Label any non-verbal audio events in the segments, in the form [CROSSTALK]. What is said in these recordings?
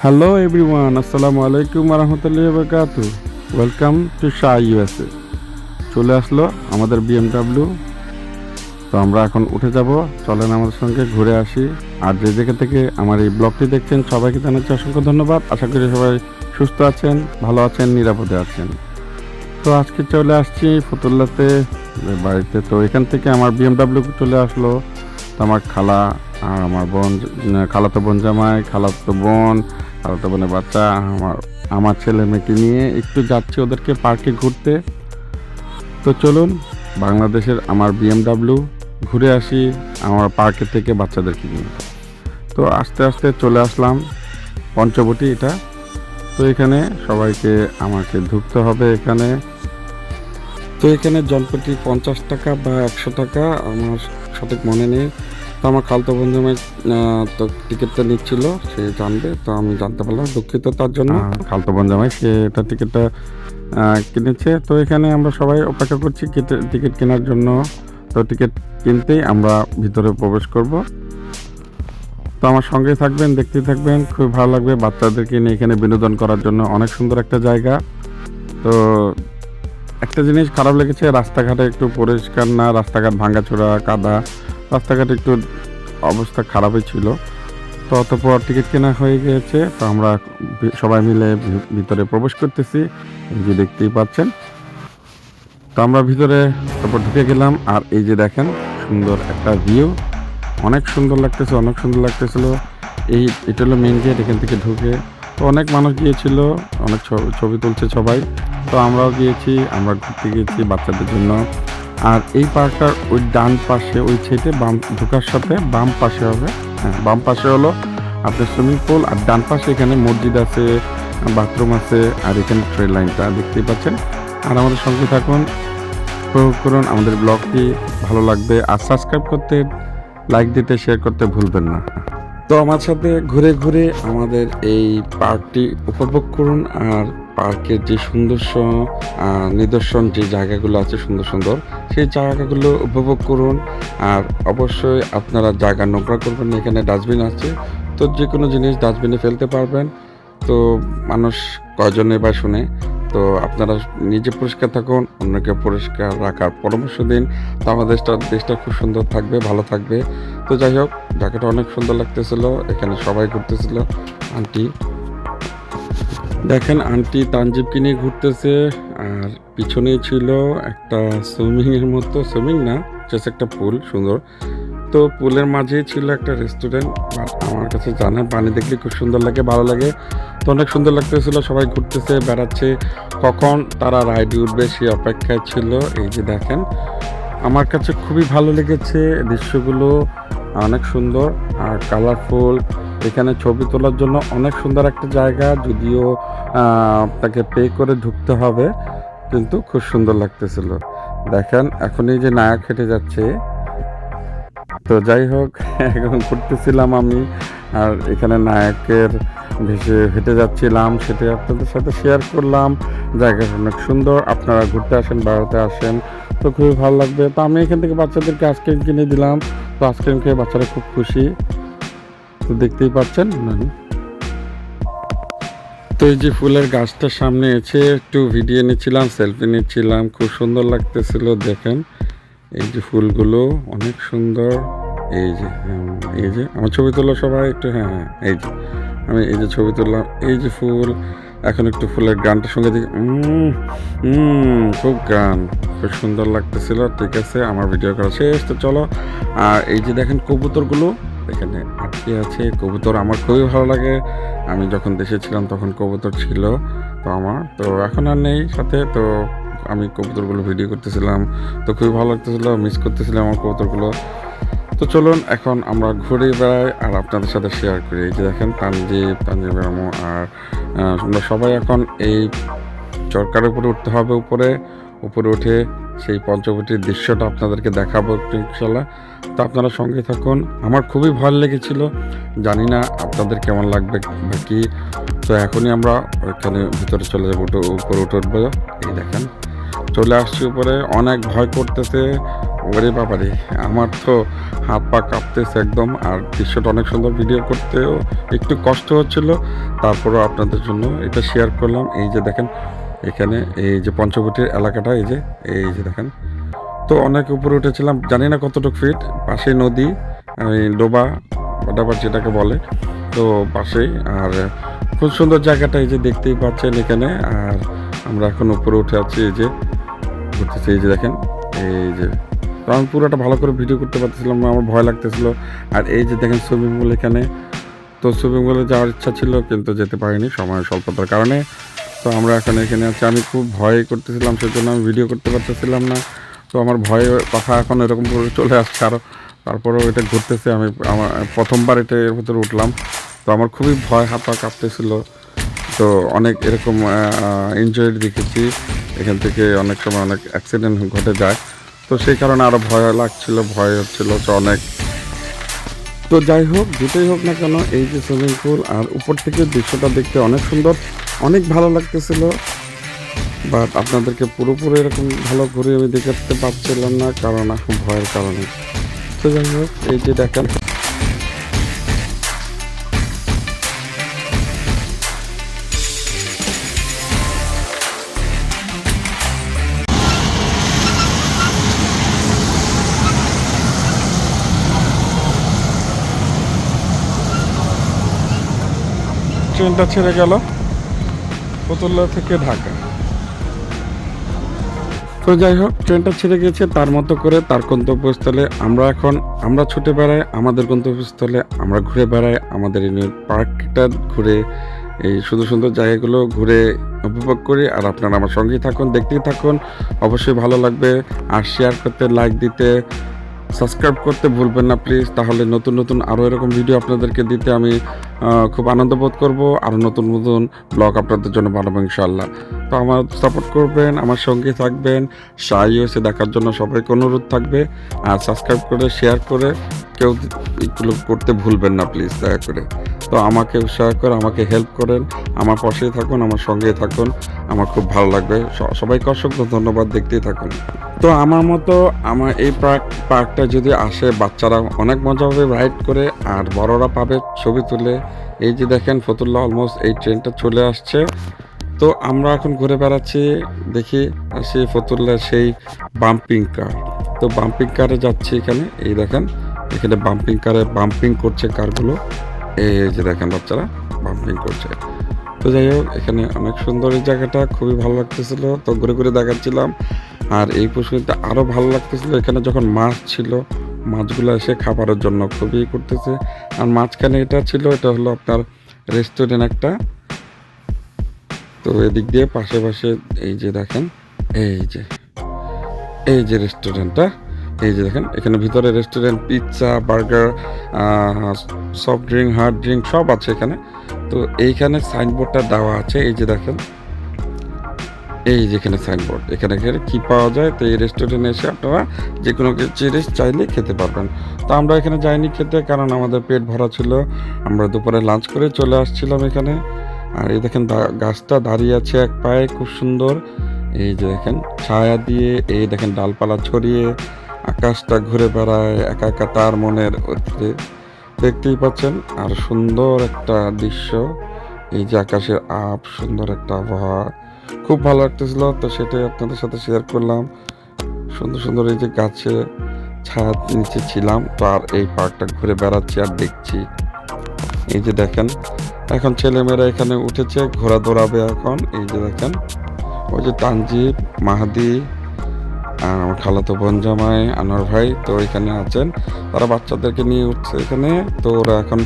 Hello everyone আসসালামু আলাইকুম রহমতুল্লাহ বরকাত ওয়েলকাম টু শাহ ইউএসএ চলে আসলো আমাদের বিএমডাব্লিউ তো আমরা এখন উঠে যাব। চলেন আমাদের সঙ্গে ঘুরে আসি। আর যে জায়গা থেকে আমার এই ব্লগটি দেখছেন, সবাইকে জানাচ্ছি অসংখ্য ধন্যবাদ। আশা করি সবাই সুস্থ আছেন, ভালো আছেন, নিরাপদে আছেন। তো আজকে চলে আসছি ফতুল্লাতে। বাড়িতে তো এখান থেকে আমার বিএমডাব্লিউ চলে আসলো। তো আমার খালা আর আমার বোন খালাতো বোন জামাই, খালাতো বোন, খালাতো বোনের বাচ্চা, আমার আমার ছেলে মেয়েকে নিয়ে একটু যাচ্ছি ওদেরকে পার্কে ঘুরতে। তো চলুন, বাংলাদেশের আমার বিএমডাব্লিউ ঘুরে আসি আমার পার্কের থেকে বাচ্চাদেরকে নিয়ে। তো আস্তে আস্তে চলে আসলাম, পঞ্চবটি এটা। তো এখানে সবাইকে আমাকে ঢুকতে হবে এখানে। তো এখানে জনপ্রতি পঞ্চাশ টাকা বা একশো টাকা, আমার সঠিক মনে নেই। তো আমার খালতো বন্ধু আমার তো টিকিটটা নিচ্ছিল, সে জানবে, তো আমি জানতে পারলাম, দুঃখিত তার জন্য। খালতো বন্ধু আমার সে এটা টিকিটটা কিনেছে, তো এখানে আমরা সবাই অপেক্ষা করছি টিকিট কেনার জন্য। তো টিকিট কিনতেই আমরা ভিতরে প্রবেশ করব। তো আমার সঙ্গে থাকবেন দেখতে থাকবেন, খুব ভালো লাগবে বাচ্চাদেরকে নিয়ে এখানে বিনোদন করার জন্য, অনেক সুন্দর একটা জায়গা। তো একটা জিনিস খারাপ লেগেছে, রাস্তাঘাটে একটু পরিষ্কার না, রাস্তাঘাট ভাঙাচোরা, কাদা। রাস্তাঘাট একটু অবস্থা খারাপই ছিল। তো অতপর টিকিট কেনা হয়ে গিয়েছে। তো আমরা সবাই মিলে ভিতরে প্রবেশ করতেছি। যে দেখতেই পাচ্ছেন। তো আমরা ভিতরে তারপর ঢুকে গেলাম। আর এই যে দেখেন, সুন্দর একটা ভিউ অনেক সুন্দর লাগতেছে, অনেক সুন্দর লাগতেছিল। এই, এটা হলো মেন গেট এখান থেকে ঢুকে। তো অনেক মানুষ গিয়েছিল, অনেক ছবি তুলছে সবাই। তো আমরাও গিয়েছি, আমরা ঘুরতে গিয়েছি বাচ্চাদের জন্য। আর এই পার্কটার ওই ডান পাশে, ওই সাইডে বাম, ঢোকার সাথে বাম পাশে হবে। হ্যাঁ বাম পাশে হলো আপনার সুইমিং পুল আর ডান পাশে এখানে মসজিদ আছে বাথরুম আছে আর এখানে ট্রেন লাইনটা দেখতেই পাচ্ছেন। আর আমাদের সঙ্গে থাকুন, উপভোগ করুন আমাদের ব্লগটি ভালো লাগবে। আর সাবস্ক্রাইব করতে লাইক দিতে শেয়ার করতে ভুলবেন না। তো আমার সাথে ঘুরে ঘুরে আমাদের এই পার্কটি উপভোগ করুন আর পার্কের যে সুন্দর নিদর্শন যে জায়গাগুলো আছে সুন্দর সুন্দর, সেই জায়গাগুলো উপভোগ করুন। আর অবশ্যই আপনারা জায়গা নোংরা করবেন এখানে ডাস্টবিন আছে। তো যে কোনো জিনিস ডাস্টবিনে ফেলতে পারবেন। তো মানুষ কয়জনে বা শুনে। তো আপনারা নিজে পরিষ্কার থাকুন, অন্যকে পরিষ্কার রাখার পরামর্শ দিন। তো আমাদের দেশটা দেশটা খুব সুন্দর থাকবে, ভালো থাকবে। তো যাই হোক, জায়গাটা অনেক সুন্দর লাগতেছিল, এখানে সবাই ঘুরতেছিল। আন্টি দেখেন, আন্টি তানজিবকে নিয়ে ঘুরতেছে, আর পিছনেই ছিল একটা সুইমিং এর মতো, সুইমিং না জাস্ট একটা পুল, সুন্দর। তো পুলের মাঝেই ছিল একটা রেস্টুরেন্ট বাট আমার কাছে জানেন পানি দেখলে খুব সুন্দর লাগে, ভালো লাগে। তো অনেক সুন্দর লাগতেছিল, সবাই ঘুরতেছে, বেড়াচ্ছে। কখন তারা রাইডে উঠবে সেই অপেক্ষায় ছিল, এই যে দেখেন। আমার কাছে খুবই ভালো লেগেছে দৃশ্যগুলো, অনেক সুন্দর, আর কালারফুল এখানে ছবি তোলার জন্য অনেক সুন্দর একটা জায়গা, যদিও আহ, তাকে পে করে ঢুকতে হবে কিন্তু খুব সুন্দর লাগতেছিল। দেখেন এখন এই যে নায়ক হেঁটে যাচ্ছে। তো যাই হোক [LAUGHS] এখন ঘুরতেছিলাম আমি আর এখানে নায়কের ভেসে হেঁটে যাচ্ছিলাম সেটা আপনাদের সাথে শেয়ার করলাম। জায়গাটা অনেক সুন্দর আপনারা ঘুরতে আসেন বেড়াতে আসেন। তো খুবই ভালো লাগবে। তো আমি এখান থেকে বাচ্চাদেরকে আইসক্রিম কিনে দিলাম। তো আইসক্রিম খেয়ে বাচ্চারা খুব খুশি। তো দেখতেই পাচ্ছেন তো এই যে ফুলের গাছটার সামনে এসে একটু ভিডিও নিচ্ছিলাম সেলফি নিচ্ছিলাম খুব সুন্দর লাগতেছিল, দেখেন। এই যে ফুলগুলো অনেক সুন্দর। এই যে এই যে, আমার ছবি তোলো সবাই একটু হ্যাঁ হ্যাঁ এই যে। আমি এই যে ছবি তুললাম, এই যে ফুল। এখন একটু ফুলের গানটার সঙ্গে দেখি খুব গান, খুব সুন্দর লাগতেছিল, ঠিক আছে, আমার ভিডিও করা শেষ, তো চলো। আর এই যে দেখেন কবুতরগুলো, এখানে আটকে আছে কবুতর। আমার খুবই ভালো লাগে। আমি যখন দেশে ছিলাম তখন কবুতর ছিল। তো আমার, তো এখন আর নেই সাথে। তো আমি কবুতরগুলো ভিডিও করতেছিলাম। তো খুবই ভালো লাগতেছিল মিস করতেছিলাম আমার কবুতরগুলো। তো চলুন, এখন আমরা ঘুরে বেড়াই আর আপনাদের সাথে শেয়ার করি। এই যে দেখেন, তানজিব তানজিব আর আমরা সবাই এখন এই চরকার উপরে উঠতে হবে উপরে। উপরে উঠে সেই পঞ্চবটির দৃশ্যটা আপনাদেরকে দেখাবো ইনশাল্লাহ তো আপনারা সঙ্গে থাকুন। আমার খুবই ভালো লেগেছিল। জানি না আপনাদের কেমন লাগবে কি। তো এখনই আমরা ওইখানে ভিতরে চলে যাব উপরে উঠে উঠবো। এই দেখেন, চলে আসছি উপরে। অনেক ভয় করতেছে। ওরে বাবারে, আমার তো হাত পা কাঁপতেছে একদম। আর দৃশ্যটা অনেক সুন্দর ভিডিও করতেও একটু কষ্ট হচ্ছিল। তারপরও আপনাদের জন্য এটা শেয়ার করলাম। এই যে দেখেন এখানে এই যে পঞ্চবটির এলাকাটা, এই যে এই যে দেখেন। তো অনেক উপরে উঠেছিলাম, জানি না কতটুকু ফিট পাশে নদী ডোবা ওটাবার যেটাকে বলে। তো পাশেই, আর খুব সুন্দর জায়গাটা এই যে দেখতেই পাচ্ছেন এখানে, আর আমরা এখন উপরে উঠে আছি, এই যে, ঘুরতেছি, এই যে দেখেন, এই যে। আমি পুরোটা ভালো করে ভিডিও করতে পারতেছিলাম আমার ভয় লাগতেছিল। আর এই যে দেখেন সুইমিং পুল এখানে। তো সুইমিং পুলে যাওয়ার ইচ্ছা ছিল, কিন্তু যেতে পারিনি, সময় স্বল্পতার কারণে। তো আমরা এখন এখানে আছি। আমি খুব ভয় করতেছিলাম, সেজন্য আমি ভিডিও করতে পারতেছিলাম না। তো আমার ভয়, কথা এখন এরকম করে চলে আসছে আরও তারপরেও এটা ঘুরতেছে, আমি আমার প্রথমবার এটা এর ভিতরে উঠলাম। তো আমার খুবই ভয়, হাত পা কাঁপতেছিল। তো অনেক এরকম এনজয় দেখেছি। এখান থেকে অনেক সময় অনেক অ্যাক্সিডেন্ট ঘটে যায়। তো সেই কারণে আরও ভয় লাগছিল, ভয় হচ্ছিল তো অনেক। তো যাই হোক, যেটাই হোক না কেন, এই যে সুইমিং পুল আর উপর থেকে দৃশ্যটা দেখতে অনেক সুন্দর। অনেক ভালো লাগতেছিল বাট আপনাদেরকে পুরোপুরি এরকম ভালো ঘুরে আমি দেখাতে পারছিলাম না কারণ এখন ভয়ের কারণে। তো যাই হোক, এই যে দেখেন। ট্রেনটা ছেড়ে গেল। ফতুল্লা থেকে ঢাকা। তো যাই হোক, ট্রেনটা ছেড়ে গেছে, তার মতো করে তার গন্তব্যস্থলে আমরা এখন, আমরা ছুটে বেড়াই, আমাদের গন্তব্যস্থলে আমরা ঘুরে বেড়াই, আমাদের এই পার্কটা ঘুরে, এই সুন্দর সুন্দর জায়গাগুলো ঘুরে উপভোগ করি। আর আপনারা আমার সঙ্গেই থাকুন, দেখতেই থাকুন। অবশ্যই ভালো লাগবে। আর শেয়ার করতে লাইক দিতে সাবস্ক্রাইব করতে ভুলবেন না প্লিজ তাহলে নতুন নতুন আরও এরকম ভিডিও আপনাদেরকে দিতে আমি খুব আনন্দ বোধ করব। আরও নতুন নতুন ব্লগ আপনাদের জন্য বানাবো ইনশাল্লাহ তো আমার সাপোর্ট করবেন, আমার সঙ্গে থাকবেন। সাই এসে দেখার জন্য সবাইকে অনুরোধ থাকবে। আর সাবস্ক্রাইব করে শেয়ার করে কেউ এগুলো করতে ভুলবেন না প্লিজ দয়া করে। তো আমাকে উৎসাহ করে, আমাকে হেল্প করেন। আমার পাশেই থাকুন, আমার সঙ্গেই থাকুন। আমার খুব ভালো লাগবে। সবাইকে অসংখ্য ধন্যবাদ, দেখতেই থাকুন। তো আমার মতো আমার এই পার্ক, পার্কটা যদি আসে, বাচ্চারা অনেক মজা হবে রাইড করে, আর বড়রা পাবে ছবি তুলে। এই যে দেখেন ফতুল্লা অলমোস্ট এই ট্রেনটা চলে আসছে। তো আমরা এখন ঘুরে বেড়াচ্ছি, দেখি সেই ফতুল্লার সেই বাম্পিং কার তো বাম্পিং কারে যাচ্ছি এখানে, এই দেখেন, এখানে বাম্পিং কারে বাম্পিং করছে কারগুলো এই যে দেখেন বাচ্চারা বাম্পিং করছে। তো যাই হোক, এখানে অনেক সুন্দর এই জায়গাটা, খুবই ভালো লাগতেছিল। তো ঘুরে ঘুরে দেখাচ্ছিলাম। আর এই পুষ্করিতে আরও ভালো লাগতেছিল, এখানে যখন মাছ ছিল, মাছগুলো এসে খাবারের জন্য খুবই করতেছে। আর মাঝখানে এটা ছিল, এটা হলো আপনার রেস্টুরেন্ট একটা। তো এদিক দিয়ে পাশে পাশে এই যে দেখেন, এই যে এই যে রেস্টুরেন্টটা এই যে দেখেন, এখানে ভিতরে restaurant pizza burger soft drink hard drink সব আছে এখানে। তো এইখানে সাইনবোর্ডটা দেওয়া আছে, এই যে দেখেন। এই যেখানে সাইনবোর্ড এখানে কি পাওয়া যায়? তো এই রেস্টুরেন্টে এসে আপনারা যে কোনো জিনিস চাইলে খেতে পারবেন। তো আমরা এখানে যাইনি খেতে, কারণ আমাদের পেট ভরা ছিল। আমরা দুপুরে লাঞ্চ করে চলে আসছিলাম এখানে। আর এই দেখেন গাছটা দাঁড়িয়ে আছে এক পায়ে, খুব সুন্দর। এই যে দেখেন, ছায়া দিয়ে, এই দেখেন, ডালপালা ছড়িয়ে। আকাশটা ঘুরে বেড়ায় একা একা তার মনের অতীতে দেখতেই পাচ্ছেন, আর সুন্দর একটা দৃশ্য। এই যে আকাশের আপ সুন্দর একটা আবহাওয়া। খুব ভালো লাগতেছিল, তো সেটাই আপনাদের সাথে শেয়ার করলাম। সুন্দর সুন্দর এই যে গাছে ছায়া নিচে ছিলাম, তো আর এই পার্কটা ঘুরে বেড়াচ্ছি আর দেখছি। এই যে দেখেন, এখন ছেলেমেয়েরা এখানে উঠেছে ঘোরা দৌড়াবে এখন। এই যে দেখেন, ওই যে তানজিব, মাহাদি আর আমার খালাতো বোন জামাই, আনোয়ার ভাই তো এখানে আছেন। তারা বাচ্চাদেরকে নিয়ে উঠছে এখানে। তো ওরা এখন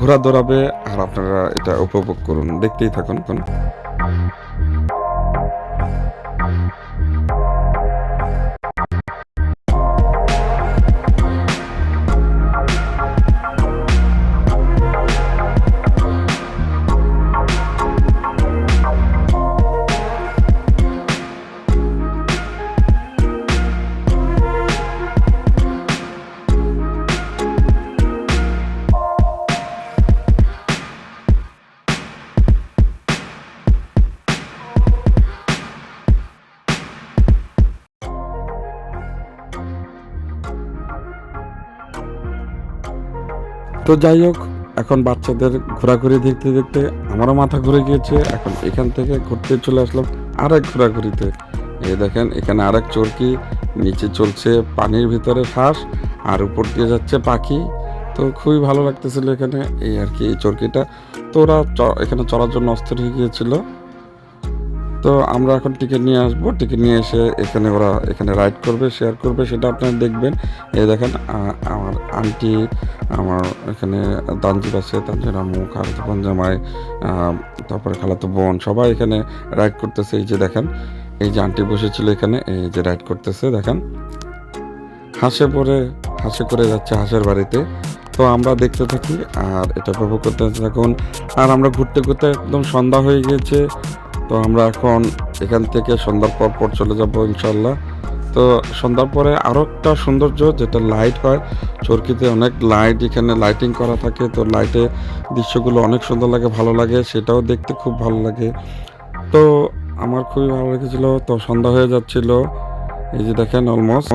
ঘোরা দৌড়াবে আর আপনারা এটা উপভোগ করুন। দেখতেই থাকুন এখন। তো যাই হোক, এখন বাচ্চাদের ঘোরাঘুরি দেখতে দেখতে আমারও মাথা ঘুরে গিয়েছে। এখন এখান থেকে ঘুরতে চলে আসলাম আরেক ঘোরাঘুরিতে। এই দেখেন, এখানে আরেক চরকি, নিচে চলছে পানির ভিতরে হাঁস, আর উপর দিয়ে যাচ্ছে পাখি। তো খুবই ভালো লাগতেছিল এখানে এই আর কি এই চরকিটা। তো ওরা এখানে চড়ার জন্য অস্থির হয়ে গিয়েছিল। তো আমরা এখন টিকিট নিয়ে আসব। টিকিট নিয়ে এসে এখানে ওরা এখানে রাইড করবে শেয়ার করবে, সেটা আপনারা দেখবেন। এই দেখেন আমার আন্টি আমার এখানে তানজির আছে তানজির আম্মু, খালাতো বোন, জামাই তারপরে খালাতো বোন, সবাই এখানে রাইড করতেছে। এই যে দেখেন, এই যে আন্টি বসেছিল এখানে, এই যে রাইড করতেছে, দেখেন। হাসে পরে হাসে করে যাচ্ছে হাঁসের বাড়িতে। তো আমরা দেখতে থাকি, আর এটা উপভোগ করতে থাকুন। আর আমরা ঘুরতে ঘুরতে একদম সন্ধ্যা হয়ে গিয়েছে। তো আমরা এখন এখান থেকে সন্ধ্যার পর পর চলে যাব ইনশাল্লাহ তো সন্ধ্যার পরে আরও একটা সৌন্দর্য, যেটা লাইট হয়। চরকিতে অনেক লাইট এখানে লাইটিং করা থাকে। তো লাইটে দৃশ্যগুলো অনেক সুন্দর লাগে, ভালো লাগে। সেটাও দেখতে খুব ভালো লাগে। তো আমার খুবই ভালো লেগেছিলো। তো সন্ধ্যা হয়ে যাচ্ছিল। এই যে দেখেন অলমোস্ট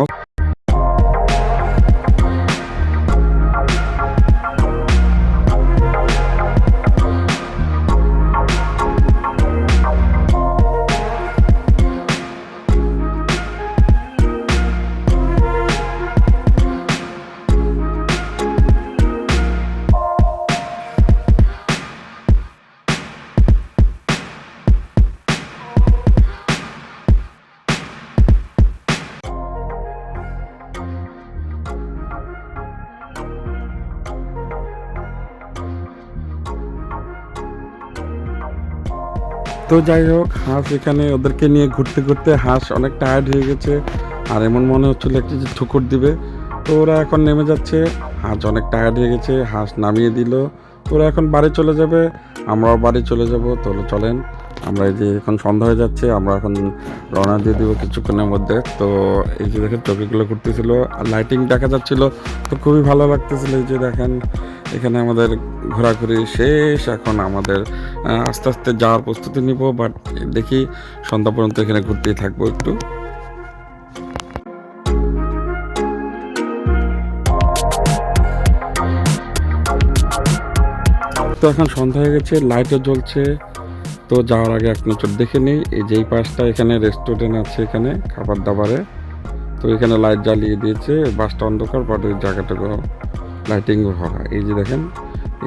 তো যাই হোক, হাঁস এখানে ওদেরকে নিয়ে ঘুরতে ঘুরতে হাঁস অনেক টায়ার্ড হয়ে গেছে। আর এমন মনে হচ্ছিল একটি যে ঠুকুর দিবে। তো ওরা এখন নেমে যাচ্ছে। হাঁস অনেক টায়ার্ড হয়ে গেছে, হাঁস নামিয়ে দিল। ওরা এখন বাড়ি চলে যাবে। আমরাও বাড়ি চলে যাব। তো চলেন, আমরা এই যে এখন সন্ধ্যা হয়ে যাচ্ছে, আমরা এখন রওনা দিয়ে দিব কিছুক্ষণের মধ্যে। তো এই যে দেখেন চকিগুলো ঘুরতেছিল। আর লাইটিং দেখা যাচ্ছিল। তো খুবই ভালো লাগতেছিল এই যে দেখেন। এখানে আমাদের ঘোরাঘুরি শেষ, এখন আমাদের আস্তে আস্তে যাওয়ার প্রস্তুতি নিব বাট দেখি সন্ধ্যা পর্যন্ত এখানে ঘুরতেই থাকব একটু। তো এখন সন্ধ্যা হয়ে গেছে লাইটও জ্বলছে, তো যাওয়ার আগে এক নজর দেখে নিই, এই যেই পাশটা এখানে রেস্টুরেন্ট আছে এখানে, খাবার দাবারে, তো এখানে লাইট জ্বালিয়ে দিয়েছে, বাসটা অন্ধকার বাট ওই জায়গাটুকু লাইটিং ভরা এই যে দেখেন,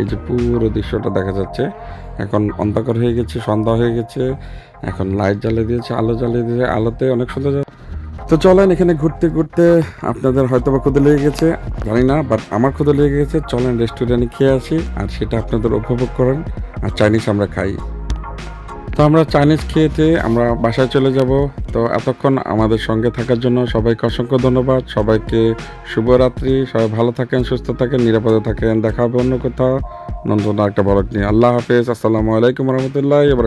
এই যে পুরো দৃশ্যটা দেখা যাচ্ছে। এখন অন্ধকার হয়ে গেছে, সন্ধ্যা হয়ে গেছে। এখন লাইট জ্বালিয়ে দিয়েছে, আলো জ্বালিয়ে দিয়েছে। আলোতে অনেক সুন্দর তো চলেন এখানে ঘুরতে ঘুরতে আপনাদের হয়তো বা ক্ষুদে লেগে গেছে। জানি না বাট আমার ক্ষুদে লেগে গেছে। চলেন রেস্টুরেন্টে খেয়ে আসি, আর সেটা আপনাদের উপভোগ করেন। আর চাইনিজ আমরা খাই। তো আমরা চাইনিজ খেয়েতে আমরা বাসায় চলে যাব। তো এতক্ষণ আমাদের সঙ্গে থাকার জন্য সবাইকে অসংখ্য ধন্যবাদ। সবাইকে শুভরাত্রি। সবাই ভালো থাকেন, সুস্থ থাকেন, নিরাপদে থাকেন। দেখা হবে অন্য কোথাও। নন্দন একটা বড় নিয়ে। আল্লাহ হাফেজ। আসসালামু আলাইকুম রহমতুল্লাহ এবার